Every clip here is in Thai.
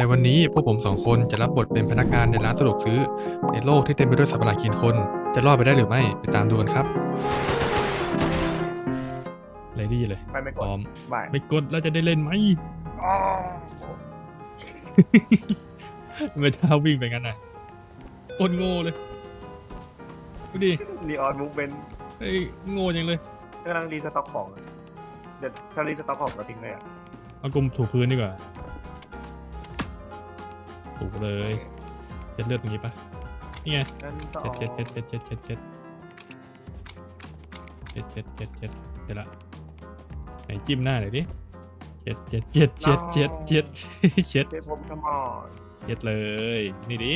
ในวันนี้พวกผมสองคนจะรับบทเป็นพนักงานในร้านสะดวกซื้อ ในโลกที่เต็มไปด้วยสัตว์ประหลาดกินคน จะรอดไปได้หรือไม่ไปตามดูกันครับเลดี้เลยไปไม่พกดร้อมบายไม่กดแล้วจะได้เล่นไหม อ๋อไม่ท้าวิ่งไปงั้นน่ะโคตรโง่เลยดูดินีออนมูฟเมนเฮ้ยโง่จังเลยกำลังรีสต็อกของอะเดี๋ยวถ้ารีสต็อกของเราทิ้งเลยอะเอากลมถูพื้นดีกว่า ถูเลยเช็ดเลือดตรงนี้ปะนี่ไงนั่นต่อเช็ดเช็ดเช็ดเช็ดเช็ดเช็ดเช็ดเช็ดเช็ดเช็ดเช็ดเสร็จละไหนจิ้มหน้าหน่อยดิเช็ดเช็ดเช็ดเช็ดเช็ดเช็ดเช็ดเช็ดผมทำออนเช็ดเลย นี่ดิ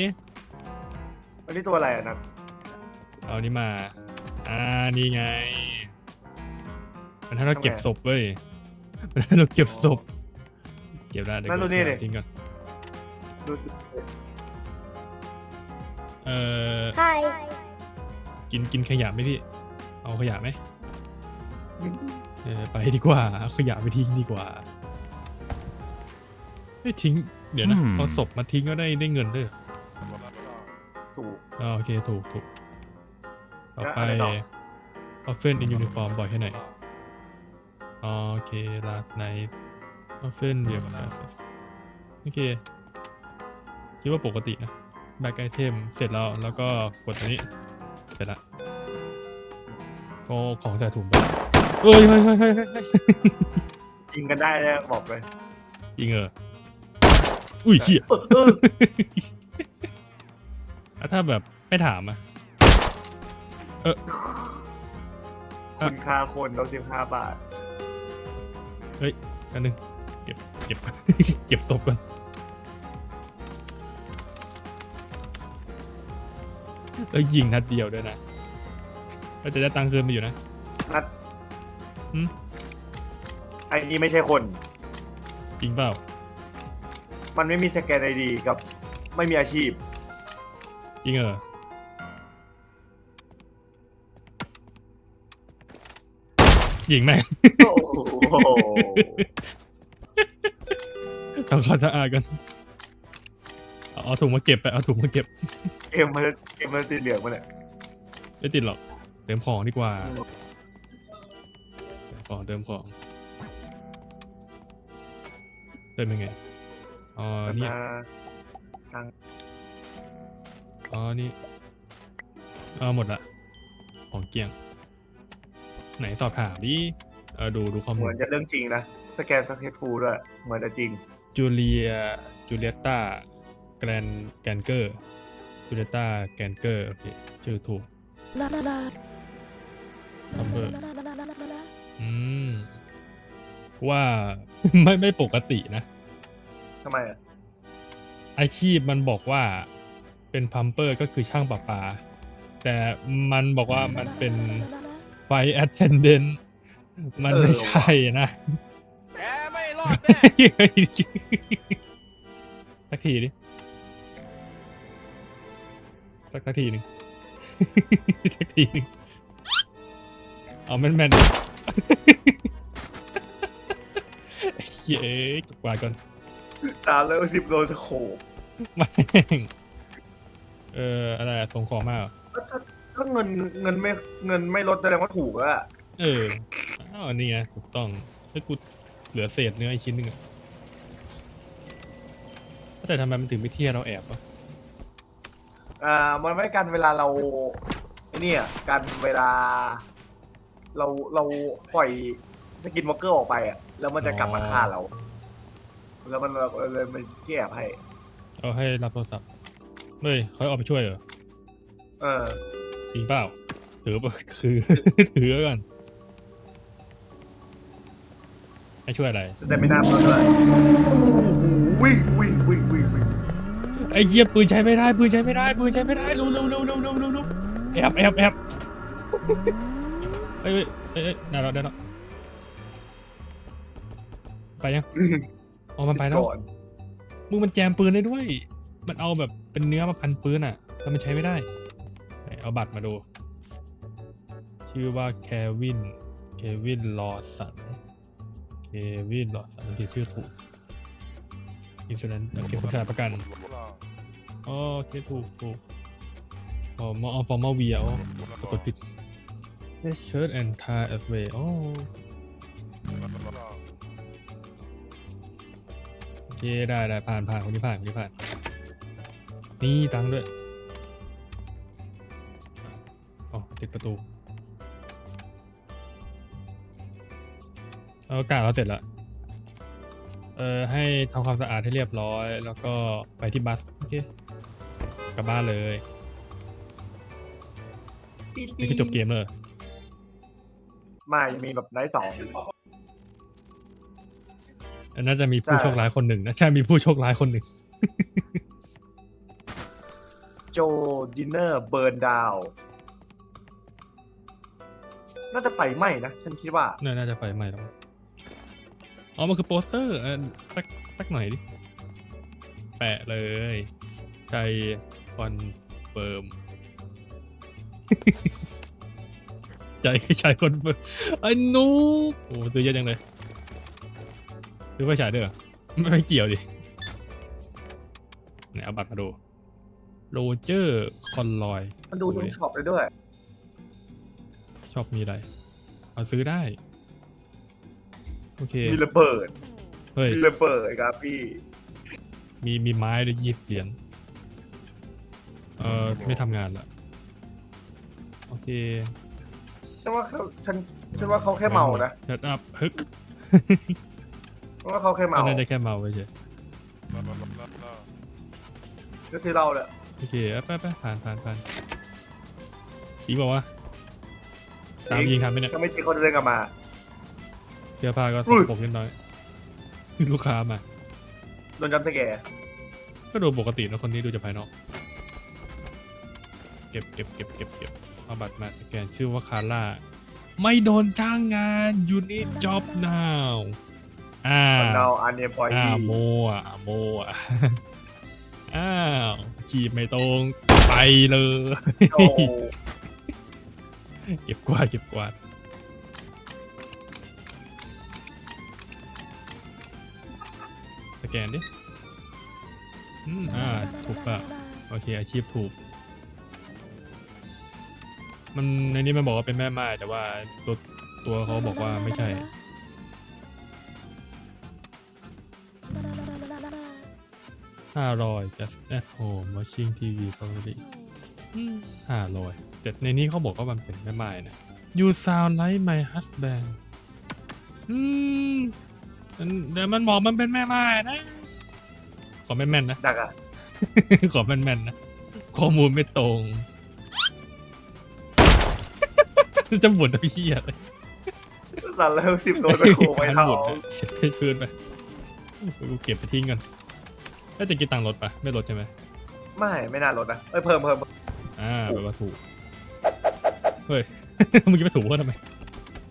อันนี้ตัวอะไรอะนะเอานี่มา อ่านี่ไง มันให้เราเก็บศพเว้ยมันให้เราเก็บศพ เก็บได้เดี๋ยวก่อนทิ้งก่อน ดูเอ่อ Hi. กินกินขยะไหมพี่ เอาขยะไหมเออไปดีกว่าเอาขยะไปทิ้งดีกว่าไม่ทิ้ง เดี๋ยวนะอืม เอาศพมาทิ้งก็ได้ได้เงินด้วยเหรอถูก อ่าโอเคถูกถูกต่อไปแล้วอะไรต่อ ออฟเฟนอินยูนิฟอร์มบ่อยแค่ไหนอ๋อโอเคลาสไนท์ออฟเฟนเดียวกับลาสโอเค คิดว่าปกตินะแบ็กไอเทมเสร็จแล้วแล้วก็กดตัวนี้ เสร็จละก็ของใส่ถุงไปเอ้ยเฮ้ยเฮ้ยเฮ้ยเฮ้ยเฮ้ยยิงกันได้เลยบอกเลยยิงเอออุ้ยเหี้ยเออเออแล้วถ้าแบบไม่ถามอะคุณค่าคนเราสิบห้าบาทอันนึง เก็บ เก็บ เก็บศพก่อน แล้วยิงนัดเดียวด้วยนะก็จะได้ตังค์คืนมาอยู่นะ นัดหืม ไอ้นี่ไม่ใช่คน จริงเปล่ามันไม่มีสแกนไอดีกับ ไม่มีอาชีพ จริงเหรอยิงแม่งโอ้โหทำความสะอาดกัน เอาเอาถุงมาเก็บไปเอาถุงมาเก็บเกมมันเกมมันสีเหลืองมาเนี่ยไม่ติดหรอกเติมของดีกว่าเติมของเติมของเติมยังไงอ๋อเนี่ยมาทางอ๋อนี่เอาหมดละของเกลี้ยง ไหนสอบถามดิเออดูดูข้อเหมูมืลอนจะเรื่องจริงนะ สแกนสักเทสฟูด้วยเหมือนจะจริง จูเลียจูเลียต้า แกรนแกนเกอร์จูเลียต้าแกนเกอร์โอเคชื่อถูก La la la. ทัมเบอร์ La la la la la la la. อืมว่า ไม่ไม่ปกตินะ ทำไมอะอาชีพมันบอกว่าเป็นพัมเปอร์ก็คือช่างประปา แต่มันบอกว่ามันเป็น La la la. ไฟแอทเทนเดนมันไม่ใช่นะแกไม่รอดแน่ สักทีดิ สักสักทีหนึ่ง สักทีหนึ่งเอาแม่นแม่นไอ้เหี้ยเอ้ยเก็บกวาดก่อนตามแล้วสิบโลสโคปแม่งเอออะไรอะส่งของมาเหรอก็ถ้าก็เงินเงินไม่เงินไม่ลดแสดงว่าถูกแล้วอะเอออ้าวนี่ไงถูกต้องถ้ากูเหลือเศษเนื้ออีกชิ้นหนึ่งอะแต่ทำไมมันถึงไม่เที่ยเราแอบวะ อ่ามันไม่กันเวลาเราไอ้เนี่ยกันเวลา เราเราปล่อยสกินวอล์กเกอร์ออกไปอะแล้วมันจะกลับมาฆ่าเรา แล้วมันเลยมันแก้ให้ เอาให้รับโทรศัพท์เฮ้ยเขาเอาไปช่วยเหรอเออจริงเปล่าถือปะถือ ถือไว้ก่อนให้ช่วยอะไรแต่ไม่น่าเพื่อนเลย ไอ้เหี้ยปืนใช้ไม่ได้ปืนใช้ไม่ได้ปืนใช้ไม่ได้เร็วเร็วเร็วเร็วเร็วเร็วเร็วแอบแอบแอบเอ้ยเอ้ยเอ้ยเอ้ยได้แล้วได้แล้วไปยังอ๋อมันไปแล้ว ก่อนมึงมันแจมปืนได้ด้วย มันเอาแบบเป็นเนื้อมาพันปืนอะ แล้วมันใช้ไม่ได้ไหนเอาบัตรมาดู ชื่อว่าแควิน เควินลอสัน เควินลอสันโอเคชื่อถูก โอเคอินชูแลนโอเคผู้ชายประกันอ๋อโอเคถูกถูกอ๋อมาออฟอร์มาเวียอ๋อสะกดผิด This shirt and tie as well อ๋อโอเคได้ได้ผ่านผ่านคนนี้ผ่านคนนี้ผ่าน นี่ตังค์ด้วยอ๋อติดประตู เอากาเราเสร็จแล้วเออให้ทำความสะอาดให้เรียบร้อย แล้วก็ไปที่บัสโอเคกลับบ้านเลยนี่คือจบเกมเลยเหรอไม่มีแบบไนท์สองอันน่าจะมีผู้ใช่โชคร้ายคนหนึ่งนะใช่มีผู้โชคร้ายคนหนึ่ง โจดินเนอร์เบิร์นดาวน่าจะไฟไหม้นะ ฉันคิดว่า น่าน่าจะไฟไหม้แล้วมั้ง อ๋อ มันคือโปสเตอร์เออสักสักหน่อยดิ แปะเลยใจคอนเฟิร์ม ใจใจคอนเฟิร์มไอ้หนูโอ้ซื้อเยอะจังเลยซื้อไฟฉายด้วยเหรอไม่ไม่เกี่ยวดิไหนเอาบัตรมาดูโรเจอร์คอนลอยมันดูทั้งช็อปเลยด้วย ชอบมีอะไรเอาซื้อได้ โอเค มีระเบิด เฮ้ย มีระเบิดครับพี่ มีมีไม้ด้วยยี่สิบเหรียญเอ่อไม่ทำงานละโอเคฉันว่าเขาฉันฉันว่าเขาแค่เมานะ ชัดอัพฮึกฉันว่าเขาแค่เมาน่าจะแค่เมาไปเฉยก็ซื้อเราเลยโอเคเอาไปไปผ่านผ่านผ่านอีกบอกว่าตามยิงทันไหมเนี่ยก็ไม่จริงเขาเดินกลับมา เสื้อผ้าก็สอุ้กยปรกนิดหน่อยลูกค้ามา โดนจัมป์สแกร์ก็ดูปกตินะคนนี้ดูจากภายนอก เก็บเก็บเก็บเก็บเก็บเอาบัตรมาสแกนชื่อว่าคาร่า ไม่โดนจ้างงาน you need job now อ่าเราอันเนปอยอ่าดีโมอะโมอะอ้าวฉีบไม่ตรงไปเลย โอ้เก็บกวาดเก็บกวาด แกนดิอืมอ่าถูกปะโอเค อาชีพถูก มันในนี้มันบอกว่าเป็นแม่ไม้แต่ว่าตัวตัวเขาบอกว่าไม่ใช่ ห้าร้อย just at home watching TV probably ห้าร้อยแต่ในนี้เขาบอกว่ามันเป็นแม่ไม้นะ you sound like my husband อืม มันเดี๋ยวมันบอกมันเป็นแม่ไม้นะ ขอแม่นๆนะ ดักอะขอแม่นๆนะ ข้อมูลไม่ตรง จะหมุนตะพี่อะไรสั่นแล้วสิบโดนตะโขไว้การเท่าหมุนอะเช็ดให้พื้นไปกูเก็บไปทิ้งกันถ้าจะกินตังค์รถปะไม่ลดใช่ไหมไม่ ไม่น่าลดนะเอ้ยเพิ่มเพิ่มอ่าแปลว่าถูก เฮ้ยเมื่อกี้ไปถูกว่าทำไม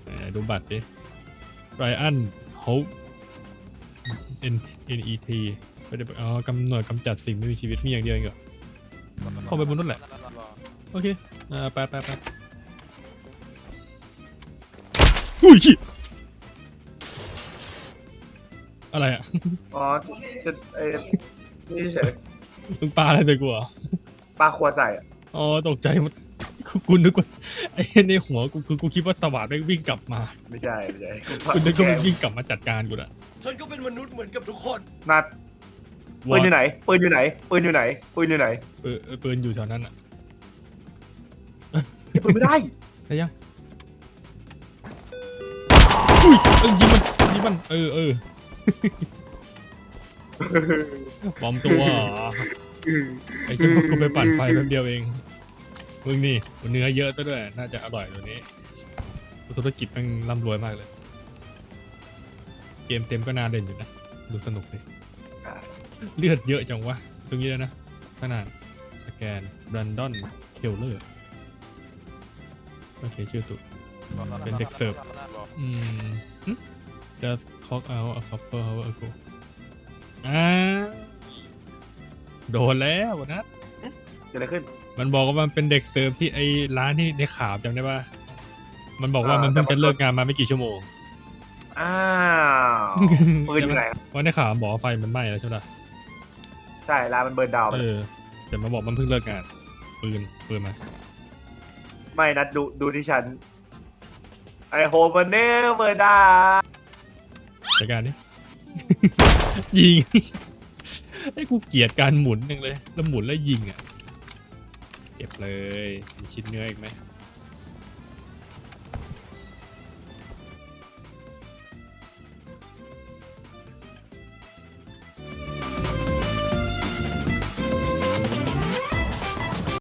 ไหนดูบัตรดิไรอันโฮ N N E T ไม่ได้อ๋อกำหนดกำจัดสิ่งไม่มีชีวิตมีอย่างเดียวเองเหรอ เข้าไปบนนู้นแหละ โอเค อ่า ไปไปไปอุ้ยชิอะไรอะ อ๋อจะเอ้ยนี่เฉยมึงปลาอะไรไปกูเหรอปลาครัวใส่อะอ๋อ ตกใจหมด กูกูนึกว่าไอ้ในหัวกูกูกูคิดว่าตวาดแม่งวิ่งกลับมาไม่ใช่ไม่ใช่กูนึกว่ามันวิ่งกลับมาจัดการกูละฉันก็เป็นมนุษย์เหมือนกับทุกคน นัดปืนอยู่ไหนปืนอยู่ไหนปืนอยู่ไหนปืนอยู่ไหนเออเออปืนอยู่แถวนั้นอะเก็บปืนไม่ได้ได้ยังอุ้ยเออยิงมันยิงมันเออเออปลอมตัวเหรอไอ้เจ้าพวกกูไปปั่นไฟแป๊บเดียวเอง มึงนี่เนื้อเยอะซะด้วย น่าจะอร่อยตัวนี้ ธุรกิจมันร่ำรวยมากเลย เกมเต็มก็น่าเล่นอยู่นะ ดูสนุกดิเลือดเยอะจังวะ ตรงนี้แล้วนะ ขนาดสแกน Brandon Keller โอเคชื่อตุกเป็นเด็กเสิร์ฟอืม just cock out a couple hours ago อ่าโดนแล้วนะเกิดอะไรขึ้น มันบอกว่ามันเป็นเด็กเสิร์ฟที่ไอ้ร้านที่ในข่าวจำได้ปะมันบอกว่าอ่ามัมันเพิ่งแต่จะมัน เลิกงานมาไม่กี่ชั่วโมงอ้าวปืนอยู่ไหนว่าในข่าวมันบอกว่าไฟมันไหม้แล้วใช่ไหมล่ะใช่ร้านมันเบิร์นดาวน์ไปเออแต่มาบอกมันเพิ่งเลิกงานปืนปืนมาไม่นัดดูดูที่ฉันไอโฮมันเนเบิร์นดาวจัดการดิยิง ไอ้กูเกลียดการหมุนจังเลยแล้วหมุนแล้วยิงอะ เก็บเลยมีชิ้นเนื้ออีกไหม